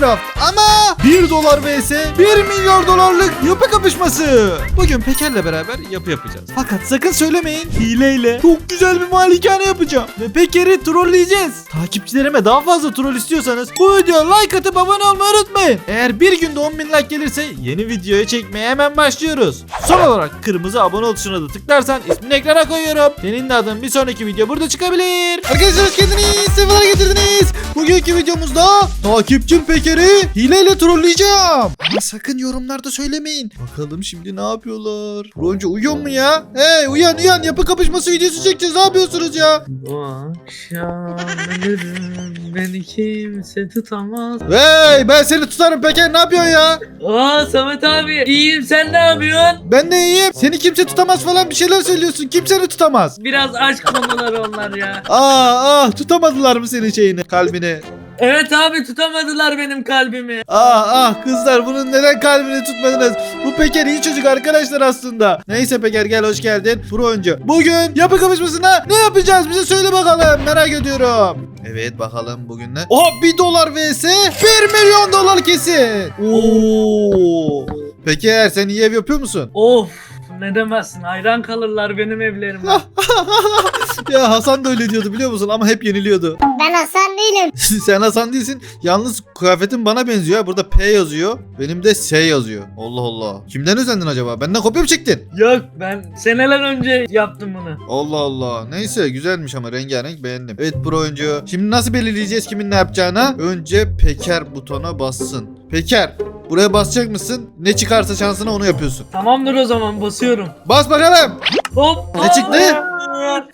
Minecraft ama 1 dolar vs 1 milyar dolarlık yapı kapışması. Bugün Peker'le beraber yapı yapacağız. Fakat sakın söylemeyin hileyle çok güzel bir malikane yapacağım. Ve Peker'i trolleyeceğiz. Takipçilerime daha fazla troll istiyorsanız bu videoya like atıp abone olmayı unutmayın. Eğer bir günde 10 bin like gelirse yeni videoya çekmeye hemen başlıyoruz. Son olarak kırmızı abone ol tuşuna da tıklarsan ismini ekrana koyuyorum. Senin de adın bir sonraki video burada çıkabilir. Arkadaşlar hoş geldiniz. Sefalar getirdiniz. Bugünkü videomuzda takipçim Peker'i hileyle trolleyeceğim. Ama sakın yorumlarda söylemeyin. Bakalım şimdi ne yapıyorlar? Bronco uyuyor mu ya? Hey uyan uyan yapı kapışması videosu çekeceğiz. Ne yapıyorsunuz ya? Bu akşam ölürüm beni kimse tutamaz. Hey ben seni tutarım Peker ne yapıyorsun ya? Aa Samet abi iyiyim sen ne yapıyorsun? Ben de iyiyim. Seni kimse tutamaz falan bir şeyler söylüyorsun. Kim seni tutamaz? Biraz aşk konuları onlar ya. Aa ah tutamadılar mı senin şeyini kalbini? Evet abi tutamadılar benim kalbimi. Ah ah kızlar bunun neden kalbini tutmadınız? Bu Peker iyi çocuk arkadaşlar aslında. Neyse Peker gel hoş geldin. Pro oyuncu. Bugün yapı kapışmasında ne yapacağız bize söyle bakalım merak ediyorum. Evet bakalım bugün ne? Oha 1 dolar vs 1 milyon dolar kesin. Oo. Peker sen iyi ev yapıyor musun? Of ne demezsin hayran kalırlar benim evlerime. ya Hasan da öyle diyordu biliyor musun ama hep yeniliyordu. Hasan değilim. Sen Hasan değilsin. Yalnız kıyafetin bana benziyor. ha. Burada P yazıyor. Benim de S yazıyor. Allah Allah. Kimden özendin acaba? Benden kopya mı çektin? Yok ben seneler önce yaptım bunu. Allah Allah. Neyse güzelmiş ama rengarenk beğendim. Evet pro oyuncu. Şimdi nasıl belirleyeceğiz kimin ne yapacağını? Önce Peker butona bassın. Peker buraya basacak mısın? Ne çıkarsa şansına onu yapıyorsun. Tamamdır o zaman basıyorum. Bas bakalım. Hop. Ne çıktı?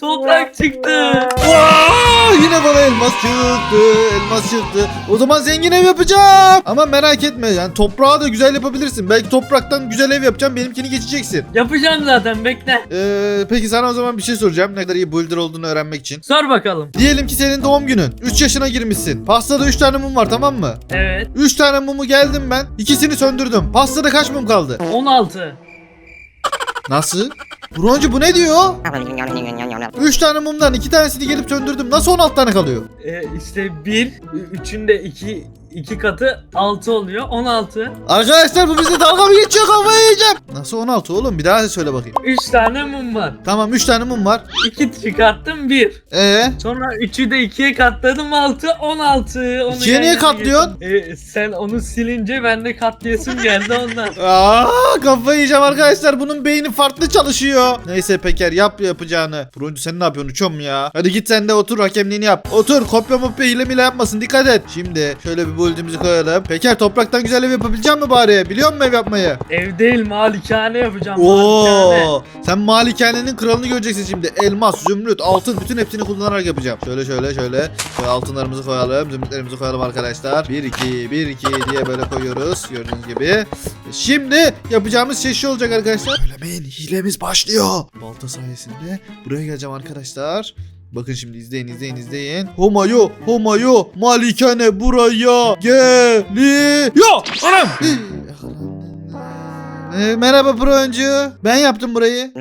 Toprak çıktı. Aa, yine bana elmas çıktı. Elmas çıktı. O zaman zengin ev yapacağım. Ama merak etme yani toprağı da güzel yapabilirsin. Belki topraktan güzel ev yapacağım. Benimkini geçeceksin. Yapacağım zaten bekle. Ee, peki sana o zaman bir şey soracağım. Ne kadar iyi builder olduğunu öğrenmek için. Sor bakalım. Diyelim ki senin doğum günün. 3 yaşına girmişsin. Pastada 3 tane mum var tamam mı? Evet. 3 tane mumu geldim ben. İkisini söndürdüm. Pastada kaç mum kaldı? 16. Nasıl? Broncu bu ne diyor? 3 tane mumdan 2 tanesini gelip söndürdüm. Nasıl 16 tane kalıyor? Ee, işte 1, 3'ün de 2 2 katı 6 oluyor. 16. Arkadaşlar bu bize dalga mı geçiyor kafayı yiyeceğim. Nasıl 16 oğlum? Bir daha söyle bakayım. 3 tane mum var. Tamam 3 tane mum var. 2 çıkarttım 1. Ee, Sonra 3'ü de 2'ye katladım 6 16. Onu İkiye yan niye yana katlıyorsun? Ee, sen onu silince ben de katlayasım geldi ondan. Aa, kafayı yiyeceğim arkadaşlar. Bunun beyni farklı çalışıyor. Neyse Peker yap yapacağını. Broncu sen ne yapıyorsun? Uçuyorum ya. Hadi git sen de otur hakemliğini yap. Otur kopya mopya hile mile yapmasın. Dikkat et. Şimdi şöyle bir buildimizi koyalım. Peker topraktan güzel ev yapabilecek mi bari? Biliyor musun ev yapmayı? Ev değil malikane yapacağım. Malikane. Oo, sen malikanenin kralını göreceksin şimdi. Elmas, zümrüt, altın bütün hepsini kullanarak yapacağım. Şöyle şöyle şöyle. Şöyle altınlarımızı koyalım, zümrütlerimizi koyalım arkadaşlar. 1 2 1 2 diye böyle koyuyoruz gördüğünüz gibi. Şimdi yapacağımız şey şu olacak arkadaşlar. Söylemeyin hilemiz başlıyor. Balta sayesinde buraya geleceğim arkadaşlar. Bakın şimdi izleyin izleyin izleyin. Homayo homayo malikane buraya geliyor. Anam. Ee, merhaba pro oyuncu. Ben yaptım burayı.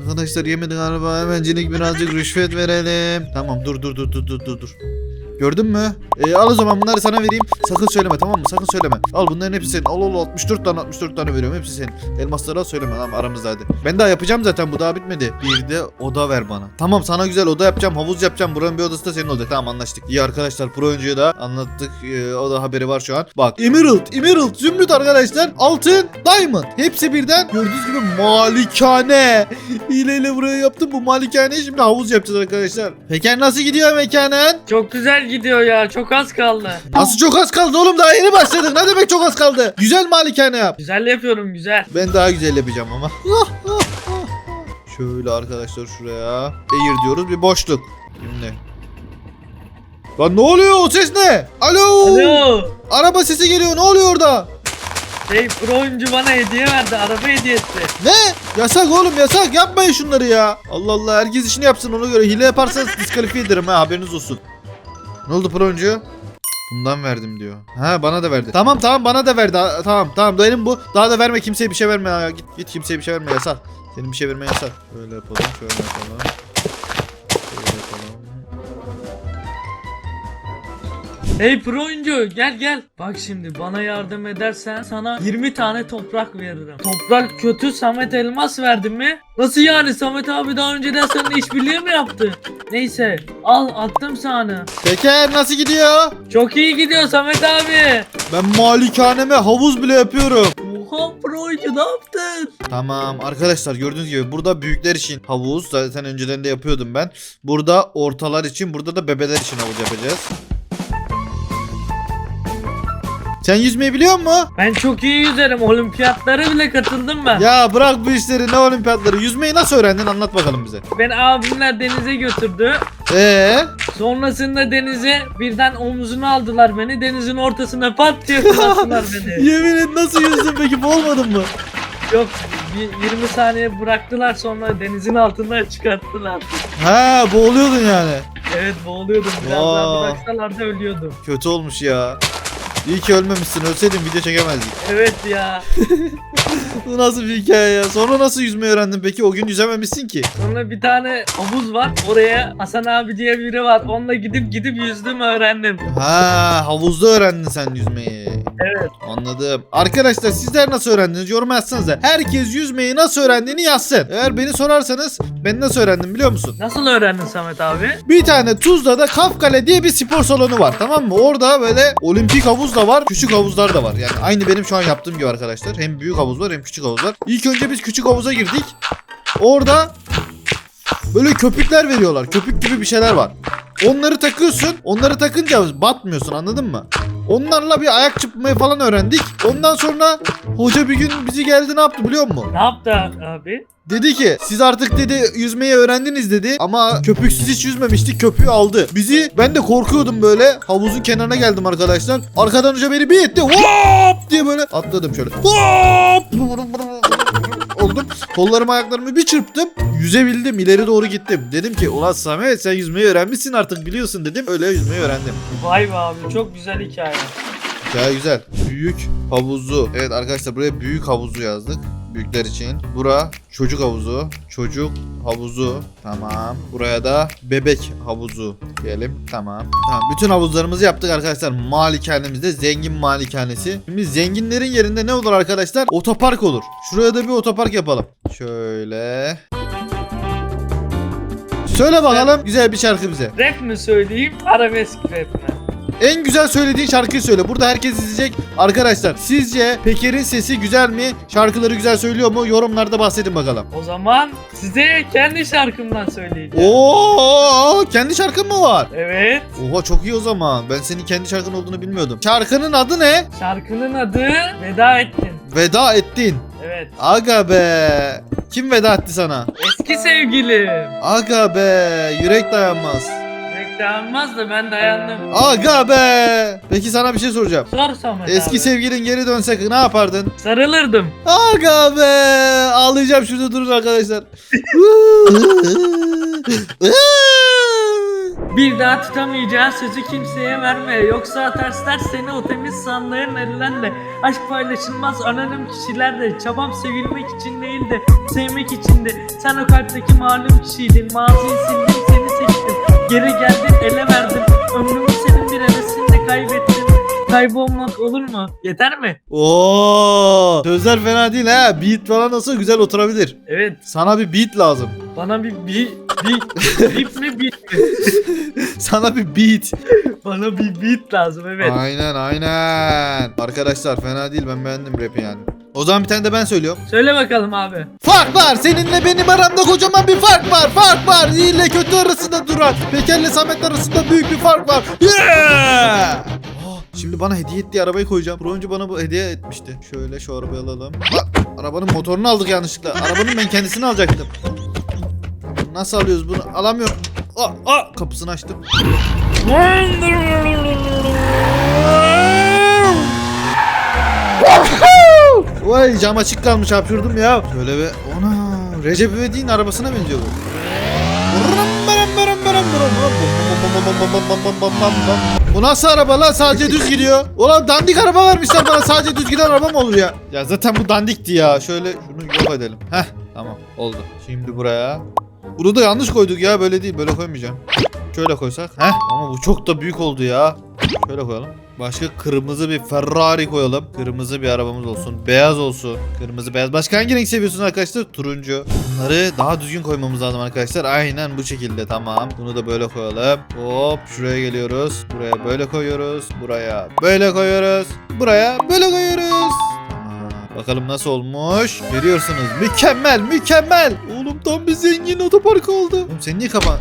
Arkadaşlar yemedik galiba. Hemencilik birazcık rüşvet verelim. Tamam dur dur dur dur dur dur dur. Gördün mü? Ee, al o zaman bunları sana vereyim. Sakın söyleme tamam mı? Sakın söyleme. Al bunların hepsi senin. Al al 64 tane 64 tane veriyorum. Hepsi senin. Elmasları al söyleme tamam aramızda hadi. Ben daha yapacağım zaten bu daha bitmedi. Bir de oda ver bana. Tamam sana güzel oda yapacağım. Havuz yapacağım. Buranın bir odası da senin olacak. Tamam anlaştık. İyi arkadaşlar pro oyuncuya da anlattık. Ee, o da haberi var şu an. Bak Emerald, Emerald, Zümrüt arkadaşlar. Altın, Diamond. Hepsi birden gördüğünüz gibi malikane. Hileyle buraya yaptım bu malikaneyi şimdi havuz yapacağız arkadaşlar. Peker nasıl gidiyor mekanen? Çok güzel gidiyor ya. Çok az kaldı. Nasıl çok az kaldı oğlum daha yeni başladık. Ne demek çok az kaldı? Güzel malikane yap. Güzel yapıyorum güzel. Ben daha güzel yapacağım ama. Şöyle arkadaşlar şuraya. Air diyoruz bir boşluk. Şimdi. Lan ne oluyor? O ses ne? Alo. Alo. Araba sesi geliyor. Ne oluyor orada? Şey pro oyuncu bana hediye verdi. Araba hediye etti. Ne? Yasak oğlum yasak. Yapmayın şunları ya. Allah Allah herkes işini yapsın ona göre. Hile yaparsanız diskalifiye ederim ha haberiniz olsun. Ne oldu pro oyuncu? Bundan verdim diyor. Ha bana da verdi. Tamam tamam bana da verdi. Tamam tamam benim bu. Daha da verme kimseye bir şey verme. Ha, git git kimseye bir şey verme yasak. Senin bir şey vermen yasak. Şöyle yapalım şöyle yapalım. Hey pro oyuncu gel gel. Bak şimdi bana yardım edersen sana 20 tane toprak veririm. Toprak kötü Samet elmas verdin mi? Nasıl yani Samet abi daha önceden seninle işbirliği mi yaptı? Neyse al attım sana. Peker nasıl gidiyor? Çok iyi gidiyor Samet abi. Ben malikaneme havuz bile yapıyorum. Oha pro oyuncu ne yaptın? Tamam arkadaşlar gördüğünüz gibi burada büyükler için havuz zaten önceden de yapıyordum ben. Burada ortalar için burada da bebeler için havuz yapacağız. Sen yüzmeyi biliyor musun? Ben çok iyi yüzerim. Olimpiyatlara bile katıldım ben. Ya bırak bu işleri ne olimpiyatları. Yüzmeyi nasıl öğrendin anlat bakalım bize. Beni abimler denize götürdü. Ee? Sonrasında denize birden omzuna aldılar beni. Denizin ortasına pat diye fırlattılar beni. Yemin et nasıl yüzdün peki boğulmadın mı? Yok bir 20 saniye bıraktılar sonra denizin altından çıkarttılar. Ha boğuluyordun yani. Evet boğuluyordum. Biraz daha bıraksalar da ölüyordum. Kötü olmuş ya. İyi ki ölmemişsin. Ölseydin video çekemezdik. Evet ya. Bu nasıl bir hikaye ya? Sonra nasıl yüzmeyi öğrendin peki? O gün yüzememişsin ki. Sonra bir tane havuz var. Oraya Hasan abi diye biri var. Onunla gidip gidip yüzdüm öğrendim. Ha havuzda öğrendin sen yüzmeyi. Evet. Anladım. Arkadaşlar sizler nasıl öğrendiniz? Yorum yazsanıza. Herkes yüzmeyi nasıl öğrendiğini yazsın. Eğer beni sorarsanız ben nasıl öğrendim biliyor musun? Nasıl öğrendin Samet abi? Bir tane Tuzla'da Kafkale diye bir spor salonu var tamam mı? Orada böyle olimpik havuz da var, küçük havuzlar da var. Yani aynı benim şu an yaptığım gibi arkadaşlar. Hem büyük havuz var hem küçük havuz var. İlk önce biz küçük havuza girdik. Orada böyle köpükler veriyorlar. Köpük gibi bir şeyler var. Onları takıyorsun. Onları takınca batmıyorsun anladın mı? Onlarla bir ayak çırpmayı falan öğrendik. Ondan sonra hoca bir gün bizi geldi ne yaptı biliyor musun? Ne yaptı abi? Dedi ki siz artık dedi yüzmeyi öğrendiniz dedi ama köpüksüz hiç yüzmemiştik köpüğü aldı. Bizi ben de korkuyordum böyle havuzun kenarına geldim arkadaşlar. Arkadan hoca beni bir etti hop diye böyle atladım şöyle hop. Kollarımı ayaklarımı bir çırptım. Yüzebildim ileri doğru gittim. Dedim ki ulan Samet sen yüzmeyi öğrenmişsin artık biliyorsun dedim. Öyle yüzmeyi öğrendim. Vay be abi çok güzel hikaye. Güzel güzel. Büyük havuzu. Evet arkadaşlar buraya büyük havuzu yazdık. Büyükler için. Bura çocuk havuzu. Çocuk havuzu. Tamam. Buraya da bebek havuzu diyelim. Tamam. Tamam. Bütün havuzlarımızı yaptık arkadaşlar. Malikanemizde zengin malikanesi. Şimdi zenginlerin yerinde ne olur arkadaşlar? Otopark olur. Şuraya da bir otopark yapalım. Şöyle. Söyle bakalım güzel bir şarkı bize. Rap mi söyleyeyim arabesk rap mi? En güzel söylediğin şarkıyı söyle. Burada herkes izleyecek. Arkadaşlar sizce Peker'in sesi güzel mi? Şarkıları güzel söylüyor mu? Yorumlarda bahsedin bakalım. O zaman size kendi şarkımdan söyleyeceğim. Oo, kendi şarkın mı var? Evet. Oha çok iyi o zaman. Ben senin kendi şarkın olduğunu bilmiyordum. Şarkının adı ne? Şarkının adı Veda Ettin. Veda ettin. Evet. Aga be. Kim veda etti sana? Eski sevgilim. Aga be. Yürek dayanmaz. Pek dayanmaz da ben dayandım. Aga be. Peki sana bir şey soracağım. Sor Samet Eski abi. sevgilin geri dönsek ne yapardın? Sarılırdım. Aga be! Ağlayacağım şurada durun arkadaşlar. Bir daha tutamayacağı sözü kimseye verme. Yoksa tersler seni o temiz sandığın ellerle. Aşk paylaşılmaz anonim kişilerle. Çabam sevilmek için değil de sevmek için de. Sen o kalpteki malum kişiydin. Maziyi sildim seni seçtim. Geri geldin ele verdim. Ömrümü senin bir hevesinde kaybettim. Kaybolmak olur mu? Yeter mi? Oo! Sözler fena değil ha. Beat falan olsa güzel oturabilir. Evet. Sana bir beat lazım. Bana bir bir bir bip mi bip mi? Sana bir beat. Bana bir beat lazım evet. Aynen aynen. Arkadaşlar fena değil ben beğendim rap'i yani. O zaman bir tane de ben söylüyorum. Söyle bakalım abi. Fark var. Seninle benim aramda kocaman bir fark var. Fark var. İyi ile kötü arasında duran. Peker'le Samet arasında büyük bir fark var. Yeah! Ah, Şimdi bana hediye ettiği arabayı koyacağım. Pro oyuncu bana bu hediye etmişti. Şöyle şu arabayı alalım. Bak arabanın motorunu aldık yanlışlıkla. Arabanın ben kendisini alacaktım. Nasıl alıyoruz bunu? Alamıyorum. Aa, aa, kapısını açtım. Vay cam açık kalmış hapşurdum ya. Şöyle bir ona Recep İvedik'in arabasına benziyor bu. Bu nasıl araba lan sadece düz gidiyor. Ulan dandik araba vermişler bana sadece düz giden araba mı olur ya? Ya zaten bu dandikti ya. Şöyle şunu yok edelim. Heh tamam oldu. Şimdi buraya Bunu da yanlış koyduk ya böyle değil böyle koymayacağım. Şöyle koysak. Heh ama bu çok da büyük oldu ya. Şöyle koyalım. Başka kırmızı bir Ferrari koyalım. Kırmızı bir arabamız olsun. Beyaz olsun. Kırmızı beyaz. Başka hangi renk seviyorsunuz arkadaşlar? Turuncu. Bunları daha düzgün koymamız lazım arkadaşlar. Aynen bu şekilde tamam. Bunu da böyle koyalım. Hop şuraya geliyoruz. Buraya böyle koyuyoruz. Buraya böyle koyuyoruz. Buraya böyle koyuyoruz. Bakalım nasıl olmuş. Görüyorsunuz. Mükemmel, mükemmel. Oğlum tam bir zengin otopark oldu. Oğlum sen niye kapan?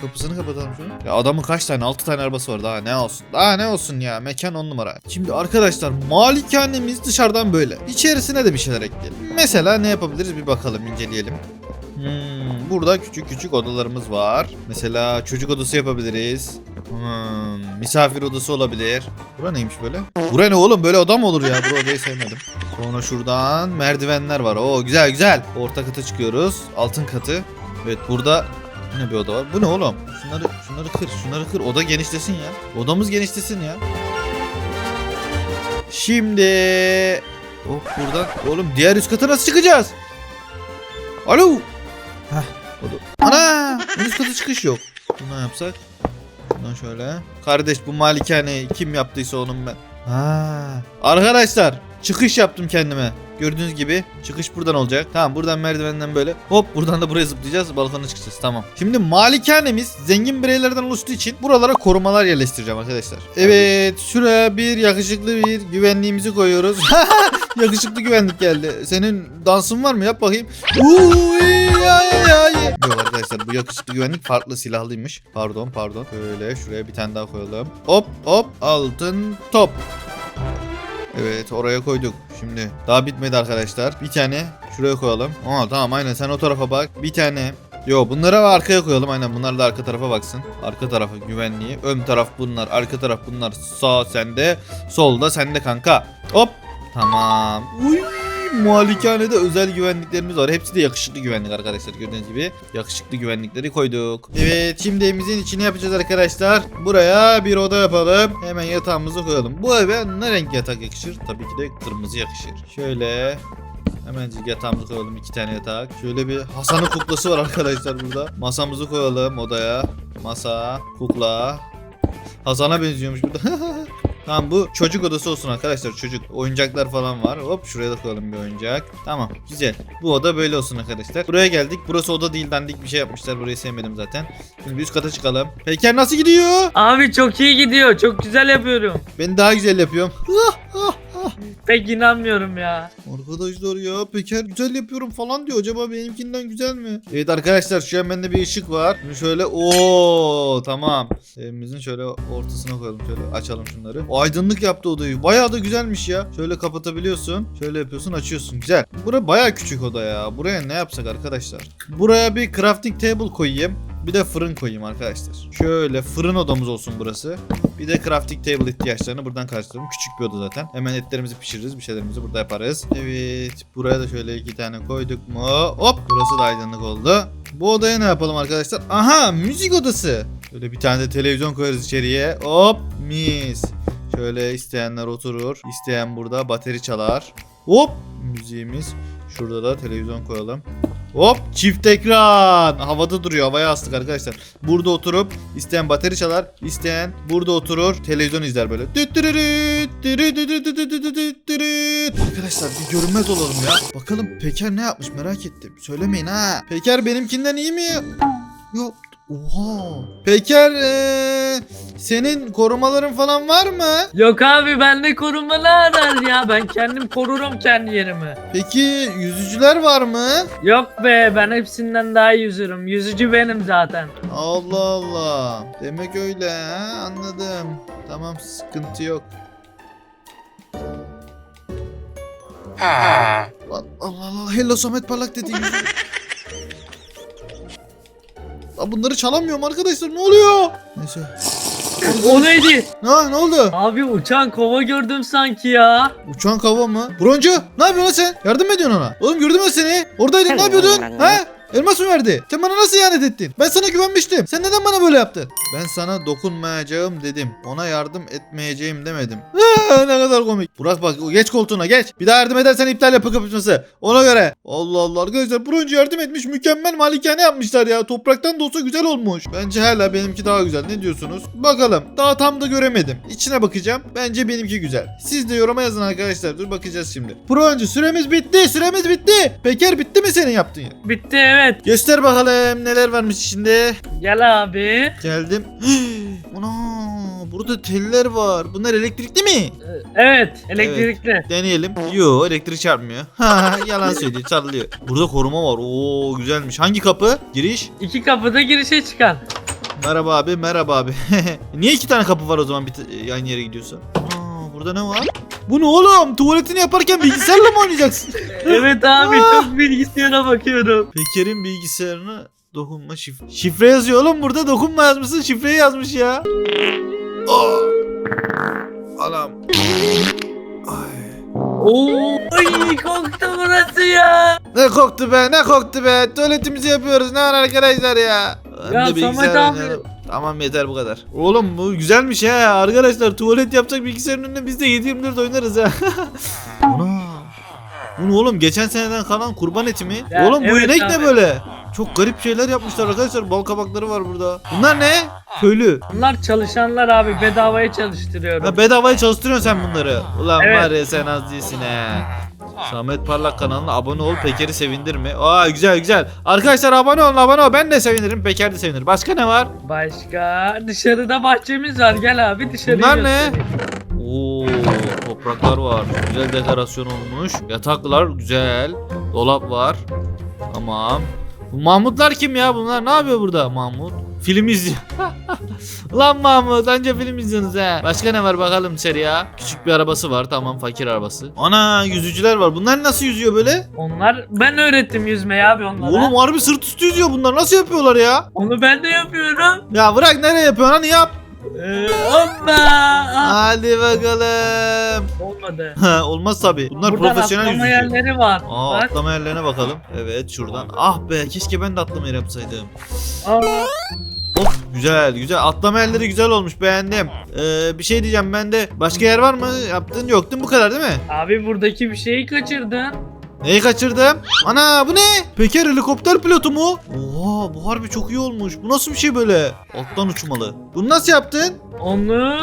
Kapısını kapatalım şunu. Ya adamın kaç tane? 6 tane arabası var. Daha ne olsun? Daha ne olsun ya? Mekan on numara. Şimdi arkadaşlar malikanemiz dışarıdan böyle. İçerisine de bir şeyler ekleyelim. Mesela ne yapabiliriz bir bakalım inceleyelim. Hmm, burada küçük küçük odalarımız var. Mesela çocuk odası yapabiliriz. Hmm, misafir odası olabilir. Bura neymiş böyle? Bura ne oğlum? Böyle oda mı olur ya? Bu odayı sevmedim. Sonra şuradan merdivenler var. Oo güzel güzel. Orta kata çıkıyoruz. Altın katı. Evet burada yine bir oda var. Bu ne oğlum? Şunları şunları kır. Şunları kır. Oda genişlesin ya. Odamız genişlesin ya. Şimdi Hop buradan. Oğlum diğer üst kata nasıl çıkacağız? Alo. Heh. Oda. Ana! Üst kata çıkış yok. Bunu yapsak. Şundan şöyle. Kardeş bu malikaneyi kim yaptıysa onun ben. Ha. Arkadaşlar çıkış yaptım kendime. Gördüğünüz gibi çıkış buradan olacak. Tamam buradan merdivenden böyle. Hop buradan da buraya zıplayacağız. Balkona çıkacağız. Tamam. Şimdi malikanemiz zengin bireylerden oluştuğu için buralara korumalar yerleştireceğim arkadaşlar. Evet şuraya bir yakışıklı bir güvenliğimizi koyuyoruz. yakışıklı güvenlik geldi. Senin dansın var mı? Yap bakayım. Yok arkadaşlar bu yakışıklı güvenlik farklı silahlıymış. Pardon pardon. Böyle şuraya bir tane daha koyalım. Hop hop altın top. Evet oraya koyduk. Şimdi daha bitmedi arkadaşlar. Bir tane şuraya koyalım. Aa tamam aynen sen o tarafa bak. Bir tane Yo bunları arkaya koyalım aynen bunlar da arka tarafa baksın. Arka tarafı güvenliği. Ön taraf bunlar. Arka taraf bunlar. Sağ sende. Solda sende kanka. Hop. Tamam. Uy, malikanede özel güvenliklerimiz var. Hepsi de yakışıklı güvenlik arkadaşlar gördüğünüz gibi. Yakışıklı güvenlikleri koyduk. Evet şimdi evimizin içini yapacağız arkadaşlar. Buraya bir oda yapalım. Hemen yatağımızı koyalım. Bu eve ne renk yatak yakışır? Tabii ki de kırmızı yakışır. Şöyle Hemencik yatağımızı koyalım iki tane yatak. Şöyle bir Hasan'ın kuklası var arkadaşlar burada. Masamızı koyalım odaya. Masa, kukla. Hasan'a benziyormuş burada. tamam bu çocuk odası olsun arkadaşlar. Çocuk oyuncaklar falan var. Hop şuraya da koyalım bir oyuncak. Tamam güzel. Bu oda böyle olsun arkadaşlar. Buraya geldik. Burası oda değil dandik bir şey yapmışlar. Burayı sevmedim zaten. Şimdi bir üst kata çıkalım. Peker nasıl gidiyor? Abi çok iyi gidiyor. Çok güzel yapıyorum. Ben daha güzel yapıyorum. Pek inanmıyorum ya. Arkadaşlar ya Peker güzel yapıyorum falan diyor. Acaba benimkinden güzel mi? Evet arkadaşlar şu an bende bir ışık var. Bunu şöyle ooo tamam. Evimizin şöyle ortasına koyalım. Şöyle açalım şunları. O aydınlık yaptı odayı. Bayağı da güzelmiş ya. Şöyle kapatabiliyorsun. Şöyle yapıyorsun açıyorsun. Güzel. Bura bayağı küçük oda ya. Buraya ne yapsak arkadaşlar? Buraya bir crafting table koyayım. Bir de fırın koyayım arkadaşlar. Şöyle fırın odamız olsun burası. Bir de crafting table ihtiyaçlarını buradan karşılayalım. Küçük bir oda zaten. Hemen etlerimizi pişiririz. Bir şeylerimizi burada yaparız. Evet. Buraya da şöyle iki tane koyduk mu? Hop. Burası da aydınlık oldu. Bu odaya ne yapalım arkadaşlar? Aha müzik odası. Şöyle bir tane de televizyon koyarız içeriye. Hop mis. Şöyle isteyenler oturur. İsteyen burada bateri çalar. Hop müziğimiz. Şurada da televizyon koyalım. Hop çift ekran. Havada duruyor. Havaya astık arkadaşlar. Burada oturup isteyen bateri çalar. isteyen burada oturur. Televizyon izler böyle. Arkadaşlar bir görünmez olalım ya. Bakalım Peker ne yapmış merak ettim. Söylemeyin ha. Peker benimkinden iyi mi? Yok. Oha. Peker eee, senin korumaların falan var mı? Yok abi bende koruma ne arar ya. Ben kendim korurum kendi yerimi. Peki yüzücüler var mı? Yok be ben hepsinden daha iyi yüzürüm. Yüzücü benim zaten. Allah Allah. Demek öyle ha anladım. Tamam sıkıntı yok. Lan Allah Allah hello Samet Parlak gibi. Lan bunları çalamıyorum arkadaşlar ne oluyor? Neyse. O neydi? Ne, ne oldu? Abi uçan kova gördüm sanki ya. Uçan kava mı? Broncu ne yapıyorsun lan sen? Yardım mı ediyorsun ona? Oğlum gördüm ben seni. Oradaydın ne yapıyordun? Ha? Elmas mı verdi? Sen bana nasıl ihanet ettin? Ben sana güvenmiştim. Sen neden bana böyle yaptın? Ben sana dokunmayacağım dedim. Ona yardım etmeyeceğim demedim. Ne kadar komik. Burak bak geç koltuğuna geç. Bir daha yardım edersen iptal yapı kapışması. Ona göre. Allah Allah arkadaşlar önce yardım etmiş mükemmel malikane yapmışlar ya. Topraktan da olsa güzel olmuş. Bence hala benimki daha güzel. Ne diyorsunuz? Bakalım. Daha tam da göremedim. İçine bakacağım. Bence benimki güzel. Siz de yoruma yazın arkadaşlar. Dur bakacağız şimdi. Önce süremiz bitti. Süremiz bitti. Peker bitti mi senin yaptığın yer? Bitti evet. Göster bakalım neler varmış içinde. Gel abi. Geldim. Ana burada teller var. Bunlar elektrikli mi? Ee, Evet elektrikli. Deneyelim. Yo elektrik çarpmıyor. Yalan söylüyor çarpılıyor. Burada koruma var. Oo güzelmiş. Hangi kapı? Giriş. İki kapıda girişe çıkan. Merhaba abi merhaba abi. Niye iki tane kapı var o zaman bir aynı yere gidiyorsa? Burada ne var? Bu ne oğlum? Tuvaletini yaparken bilgisayarla mı oynayacaksın? Evet abi Aa! çok bilgisayara bakıyorum. Peker'in bilgisayarına dokunma şifre. Şifre yazıyor oğlum burada dokunma yazmışsın şifreyi yazmış ya. Aa! Anam. Ay. Oo, ay koktu burası ya. Ne koktu be ne koktu be tuvaletimizi yapıyoruz ne var arkadaşlar ya. Ben Ya Samet abi. oynarım. Tamam yeter bu kadar. Oğlum bu güzelmiş ha arkadaşlar tuvalet yapacak bilgisayarın önünde biz de 7-24 oynarız ha. Bu ne oğlum geçen seneden kalan kurban eti mi? Ya, oğlum bu evet inek abi. ne böyle? Çok garip şeyler yapmışlar arkadaşlar bal kabakları var burada. Bunlar ne? Köylü. Bunlar çalışanlar abi bedavaya çalıştırıyorum. Ha, bedavaya çalıştırıyorsun sen bunları. Ulan Evet. var ya sen az değilsin he. Samet Parlak kanalına abone ol Peker'i sevindirme. Aa güzel güzel. Arkadaşlar abone olun abone ol. Ben de sevinirim Peker de sevinir. Başka ne var? Başka dışarıda bahçemiz var gel abi dışarı Bunlar ne? Oo topraklar var. Güzel dekorasyon olmuş. Yataklar güzel. Dolap var. Tamam. Bu Mahmutlar kim ya? Bunlar ne yapıyor burada Mahmut? Film izliyor. Lan Mahmut anca film izliyorsunuz ha. Başka ne var bakalım dışarıya. Küçük bir arabası var tamam fakir arabası. Ana yüzücüler var. Bunlar nasıl yüzüyor böyle? Onlar ben öğrettim yüzmeyi abi onlara. Oğlum harbi sırt üstü yüzüyor bunlar. Nasıl yapıyorlar ya? Onu ben de yapıyorum. Ya bırak nereye yapıyorsun hani yap. Ee, hoppa. Ah, Hadi bakalım. olmadı. Ha, Olmaz tabi. Bunlar Buradan profesyonel atlama yüzücü. yerleri var. Aa Bak. atlama yerlerine bakalım. Evet şuradan. Ah be keşke ben de atlama yeri yapsaydım. Aa, Of güzel güzel. Atlama yerleri güzel olmuş beğendim. Ee, bir şey diyeceğim ben de. Başka yer var mı? Yaptığın yok değil mi? Bu kadar değil mi? abi buradaki bir şeyi kaçırdın. Neyi kaçırdım? Ana bu ne? Peker helikopter pilotu mu? Oha bu harbi çok iyi olmuş. Bu nasıl bir şey böyle? Alttan uçmalı. Bunu nasıl yaptın? Onu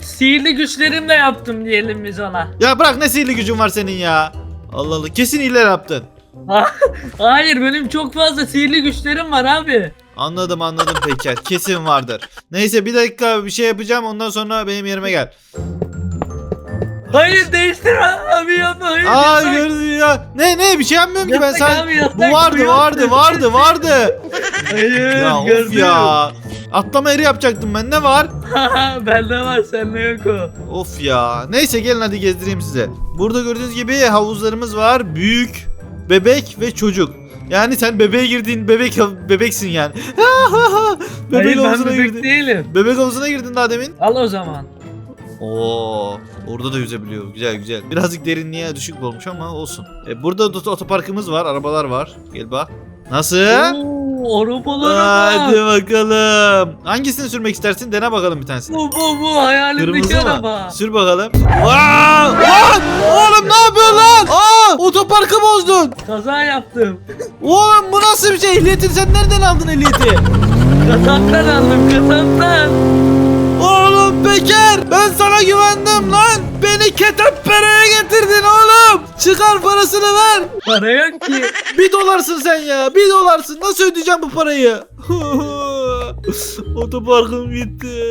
sihirli güçlerimle yaptım diyelim biz ona. Ya bırak ne sihirli gücün var senin ya. Allah Allah kesin ileri yaptın. Hayır benim çok fazla sihirli güçlerim var abi. Anladım anladım Peker. Kesin vardır. Neyse bir dakika bir şey yapacağım ondan sonra benim yerime gel. Hayır değiştirme abi yapma. Hayır, Aa yasak. gördün ya. Ne ne bir şey yapmıyorum ki ben sen. abi, Bu vardı bu vardı vardı vardı. Hayır ya of gördüm. ya. Atlama yeri yapacaktım ben ne var? Bende var sende yok o. Of ya. Neyse gelin hadi gezdireyim size. Burada gördüğünüz gibi havuzlarımız var. Büyük, bebek ve çocuk. Yani sen bebeğe girdiğin bebek bebeksin yani. bebek Hayır ben bebek girdin. değilim. Bebek havuzuna girdin daha demin. Al o zaman. Oo, orada da yüzebiliyor. Güzel güzel. Birazcık derinliğe düşük olmuş ama olsun. E, burada da otoparkımız var, arabalar var. Gel bak. Nasıl? Oo, arabalara Hadi bak. bakalım. Hangisini sürmek istersin? Dene bakalım bir tanesini. Bu bu bu hayalimdeki Kırmızı araba. mı? Sür bakalım. Wow! Lan! Oğlum ne yapıyorsun lan? Aa! Otoparkı bozdun. Kaza yaptım. Oğlum bu nasıl bir şey? Ehliyetini sen nereden aldın ehliyeti? Kasaptan aldım kasaptan. Peker ben sana güvendim lan. Beni ketepereye getirdin oğlum. Çıkar parasını ver. Para yok ki. Bir dolarsın sen ya. Bir dolarsın. Nasıl ödeyeceğim bu parayı? Otoparkım gitti.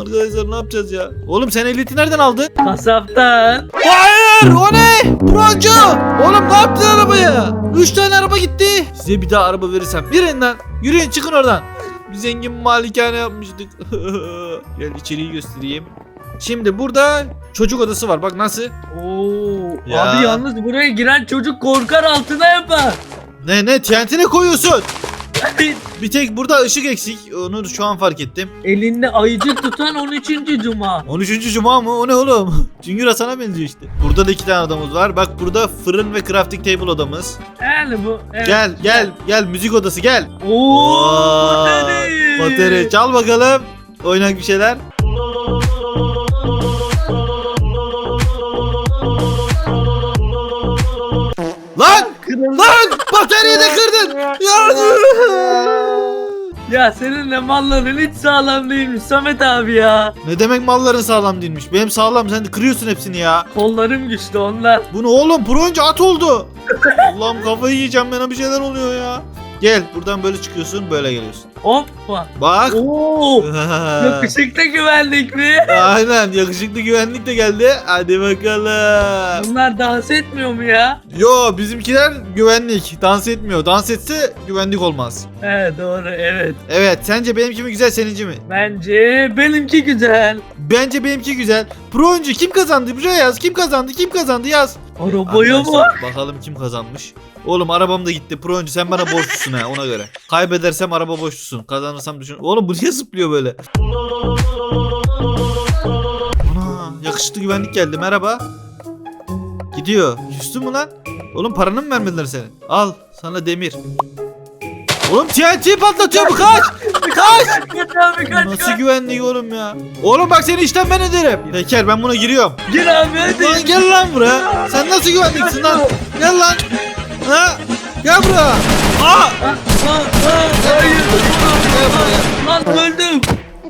Arkadaşlar ne yapacağız ya? Oğlum sen ehliyeti nereden aldın? Kasaptan. Hayır o ne? Broncu. Oğlum ne yaptın arabaya? Üç tane araba gitti. Size bir daha araba verirsem. Yürüyün lan. Yürüyün çıkın oradan. Bir zengin malikane yapmıştık. Gel içeriği göstereyim. Şimdi burada çocuk odası var. Bak nasıl? Oo. Ya. Abi yalnız buraya giren çocuk korkar altına yapar. Ne ne TNT ne koyuyorsun? Bir tek burada ışık eksik. Onu şu an fark ettim. Elinde ayıcık tutan 13. cuma. 13. Cuma mı? O ne oğlum? Cüngür Hasan'a benziyor işte. Burada da iki tane odamız var. Bak burada fırın ve crafting table odamız. Herhalde bu. Evet. Gel gel gel müzik odası gel. Oo, bateri. Bateri çal bakalım. Oynak bir şeyler. Lan! Lan! Bataryayı da kırdın! Yardım! Ya senin de malların hiç sağlam değilmiş Samet abi ya. Ne demek malların sağlam değilmiş? Benim sağlam sen de kırıyorsun hepsini ya. Kollarım güçlü onlar. Bu ne oğlum? Önce at oldu. Allah'ım kafayı yiyeceğim bana bir şeyler oluyor ya. Gel buradan böyle çıkıyorsun böyle geliyorsun. Hoppa. Bak. Oo. Yakışıklı güvenlik mi? Aynen yakışıklı güvenlik de geldi. Hadi bakalım. Bunlar dans etmiyor mu ya? Yo bizimkiler güvenlik. Dans etmiyor. Dans etse güvenlik olmaz. He doğru evet. Evet sence benimki mi güzel seninki mi? Bence benimki güzel. Bence benimki güzel. Pro oyuncu kim kazandı? Buraya yaz. Kim kazandı? Kim kazandı? Yaz. Arabaya Arkadaşlar, bak. Bakalım kim kazanmış. Oğlum arabam da gitti. Pro oyuncu sen bana borçlusun ha ona göre. Kaybedersem araba borçlusun. Kazanırsam düşün. Oğlum bu niye zıplıyor böyle? Ana yakışıklı güvenlik geldi. Merhaba. Gidiyor. Küstün mü lan? Oğlum paranı mı vermediler senin? Al sana demir. Oğlum TNT patlatıyor bu kaç. Kaç. Nasıl güvenlik oğlum ya? Oğlum bak seni işten ben ederim. Peker ben buna giriyorum. Gir abi hadi. Lan gel lan buraya. Sen nasıl güvenliksin lan? Gel lan. Ha? Gel buraya. Aa! Hayır. Lan öldüm.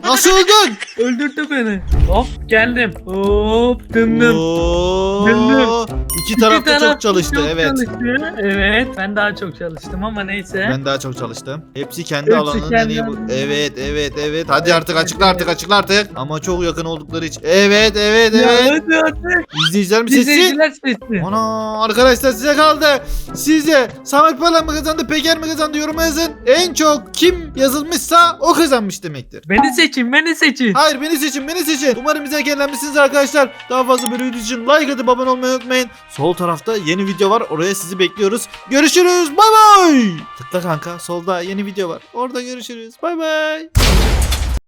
Nasıl öldün? Öldürdü beni. Hop geldim. Hop döndüm. Oo. İki taraf çok çalıştı evet. çalıştı. Evet ben daha çok çalıştım ama neyse. Ben daha çok çalıştım. Hepsi kendi Hepsi alanının en kendi iyi bu. alanının. Evet evet evet. Hadi artık açıkla artık açıkla artık. Ama çok yakın oldukları için. Evet evet Ya evet. hadi. İzleyiciler mi sesi? İzleyiciler sesi. Ana arkadaşlar size kaldı. Sizce Samet Parlak mı kazandı, Peker mi kazandı yoruma yazın. En çok kim yazılmışsa o kazanmış demektir. Beni seçin beni seçin. Hayır beni seçin beni seçin. Umarım bize eğlenmişsiniz arkadaşlar. Daha fazla böyle video için like atıp abone olmayı unutmayın. Sol tarafta yeni video var. Oraya sizi bekliyoruz. Görüşürüz. Bay bay. Tıkla kanka. Solda yeni video var. Orada görüşürüz. Bay bay.